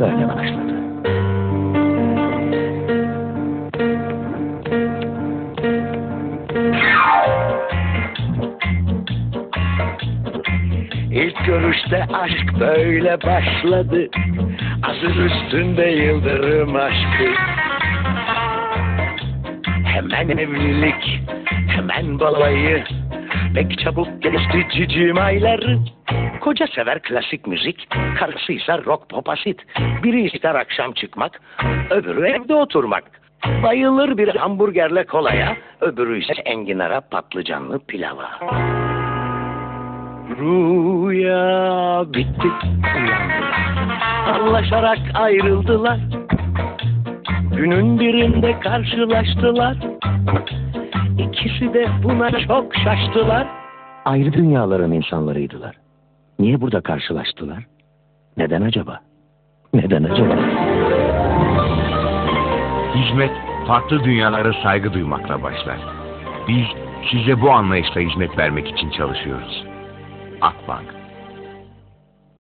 böyle başladı. İlk görüşte aşk böyle başladı. Asıl üstünde yıldırım aşkı. Hemen evlilik, hemen balayı. Pek çabuk geçti cicim ayları. Koca sever klasik müzik, karısıysa rock pop asit. Biri ister akşam çıkmak, öbürü evde oturmak. Bayılır bir hamburgerle kolaya, öbürü ise enginara patlıcanlı pilava. Rüya bitti, uyandılar. Anlaşarak ayrıldılar. Günün birinde karşılaştılar. İkisi de buna çok şaştılar. Ayrı dünyaların insanlarıydılar. Niye burada karşılaştılar? Neden acaba? Neden acaba? Hizmet farklı dünyalara saygı duymakla başlar. Biz size bu anlayışla hizmet vermek için çalışıyoruz. Akbank